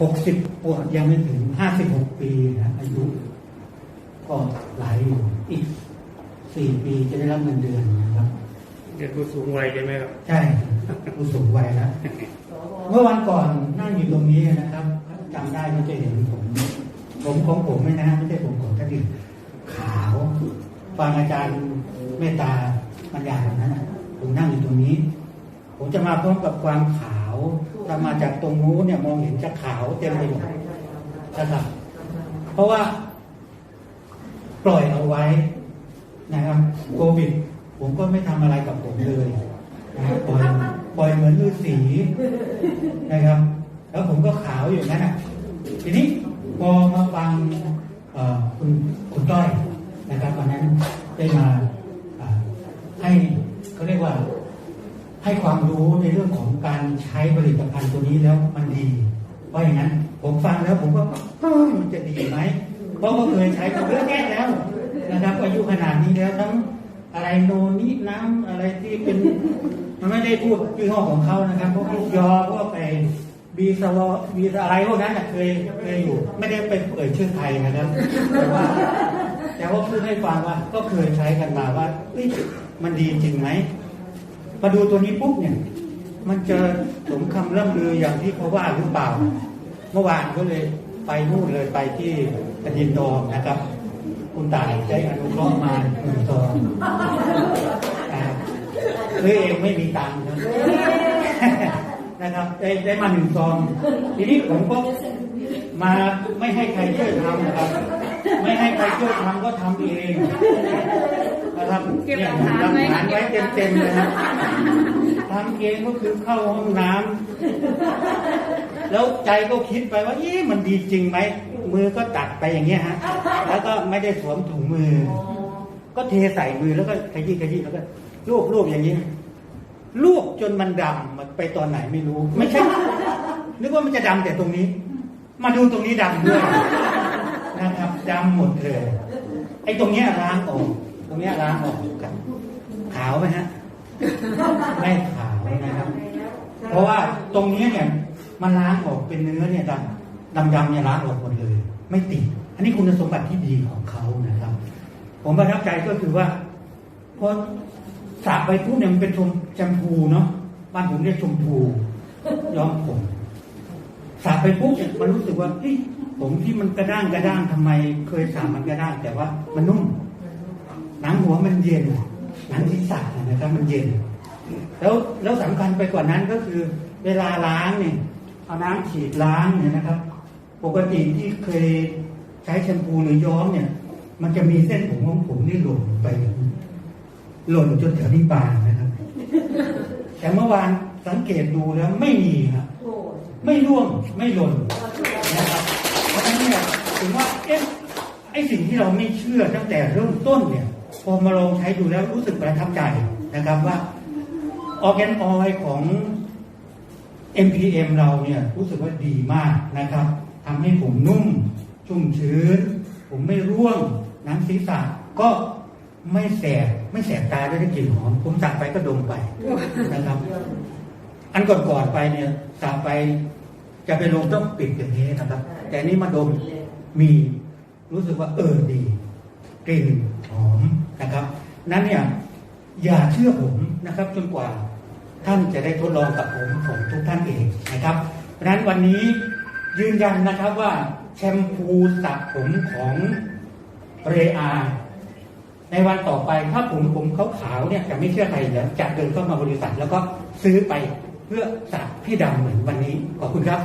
หกสิบปวดยังไม่ถึงห้าสิบหกปีนะอายุ ก็หลายอยู่อีกสี่ปีจะได้รับเงินเดือนนะครับ เด็กผู้สูงวัยใช่ไหมครับ ใช่ผู้สูงวัยแล้วเมื่อวันก่อนนั่งอยู่ตรงนี้นะครับจำได้ก็จะเห็นผม ผมของผมไม่นะไม่ใช่ผมของท่านอื่นขาวฟังอาจารย์เมตตาบรรยายแบบนั้นนะผมนั่งอยู่ตรงนี้ ผมจะมาพร้อมกับความขาว ถ้ามาจากตรงนู้นเนี่ยมองเห็นจะขาวเต็มไปหมดนะครับ เพราะว่า ปล่อยเอาไว้นะครับโควิด ผมก็ไม่ทำอะไรกับผมเลยนะครับปล่อยปล่อยเหมือนฤาษีนะครับ แล้วผมก็ขาวอยู่นั้นอะทีนี้พอมาฟังคุณคุณต้อยนะครับวันนั้นได้มาอ่าให้เขาเรียกว่า ให้ความรู้ในเรื่องของการใช้ผลิตภัณฑ์ตัวนี้แล้วมันดีเพราะอย่างนั้น ผมฟังแล้วผมก็เอ้ยมันจะดีไหมเพราะก็เคยใช้มาเยอะแยะแล้วนะครับอายุขนาดนี้แล้วทั้งอะไรโนนิน้ำอะไรที่เป็นมันไม่ได้พูดยี่ห้อของเขานะครับพวกลูกยอพวกไปบีสวอบีอะไรพวกนั้นเคยเคยอยู่ ไม่ได้เป็นเอ่ยชื่อไทยนะครับแต่ว่าแต่ว่าพูดให้ฟังว่าก็เคยใช้กันมาว่ามันดีจริงไหม มาดูตัวนี้ปุ๊บเนี่ย มันจะสมคำล่ำลืออย่างที่เขาว่าหรือเปล่า เมื่อวานก็เลยไปนู่นเลยไปที่กระดินดองนะครับ คุณตายได้อนุเคราะห์มาหนึ่งซองนะครับซื้อเองไม่มีตังค์นะครับ ได้ได้มาหนึ่งซอง ทีนี้ผมก็มาไม่ให้ใครช่วยทำนะครับ ไม่ให้ใครช่วยทำก็ทำเอง นะครับเก็บหลักฐานไว้ หลักฐานไว้เต็มๆเลยนะทำเองก็คือเข้าห้องน้ำแล้วใจก็คิดไปว่าเอ๊ะมันดีจริงไหม มือก็ตัดไปอย่างเงี้ยฮะ แล้วก็ไม่ได้สวมถุงมือ ก็เทใส่มือแล้วก็ขยี้ขยี้แล้วก็รูปรูปอย่างนี้ลูกจนมันดำมันไปตอนไหนไม่รู้ ไม่ใช่นึกว่ามันจะดำแต่ตรงนี้ มาดูตรงนี้ดำด้วยนะครับดำหมดเลยไอ้ตรงเนี้ยล้างออก รงนี้ล้างออกกันขาวไหมฮะ ไม่ขาวนะครับ เพราะว่าตรงนี้เนี่ยมันล้างออกเป็นเนื้อเนี่ยดำดำดำๆเนี่ยล้างออกหมดเลย ไม่ติด อันนี้คุณสมบัติที่ดีของเขานะครับ ผมประทับใจก็คือว่าพอสระไปปุ๊บเนี่ยมันเป็นชมแชมพูเนาะบ้านผมเรียกชมพูย้อมผมสระไปปุ๊บเนี่ยมันรู้สึกว่าเฮ้ยผมที่มันกระด้างกระด้างทำไม เคยสระมันกระด้างแต่ว่ามันนุ่ม หนังหัวมันเย็นหนังศีรษะนะครับ มันเย็น แล้วแล้วสำคัญไปกว่านั้นก็คือ เวลาล้างเนี่ยเอาน้ำฉีดล้างเนี่ยนะครับ ปกติที่เคยใช้แชมพูหรือย้อมเนี่ย มันจะมีเส้นผมของผมนี่หล่นไป หล่นจนแถวนี้บางนะครับ แต่เมื่อวานสังเกตดูแล้วไม่มีครับไม่ร่วงไม่หล่นนะครับเพราะฉะนั้นเนี่ยถึงว่าเอ๊ะไอสิ่งที่เราไม่เชื่อตั้งแต่เริ่มต้นเนี่ย พอมาลองใช้ดูแล้วรู้สึกประทับใจนะครับว่าออแกนออยของ MPM เราเนี่ยรู้สึกว่าดีมากนะครับทำให้ผมนุ่ม ชุ่มชื้น ผมไม่ร่วงหนังศีรษะก็ไม่แสบไม่แสบตาด้วยได้กลิ่นหอม ผมสั่งไปก็ดมไปนะครับ อันก่อนๆไปเนี่ยสั่งไปจะไปลงต้องปิดอย่างนี้นะครับ แต่นี่มาดมมีรู้สึกว่าเออดี กลิ่นหอม นั้นเนี่ยอย่าเชื่อผมนะครับจนกว่าท่านจะได้ทดลองกับผมผมทุกท่านเองนะครับเพราะนั้นวันนี้ยืนยันนะครับว่าแชมพูสระผมของเรอาในวันต่อไปถ้าผมผมขาวๆเนี่ยจะไม่เชื่อใครอีกแล้วจะเดินเข้ามาบริษัทแล้วก็ซื้อไปเพื่อสระพี่ดำเหมือนวันนี้ขอบคุณครับ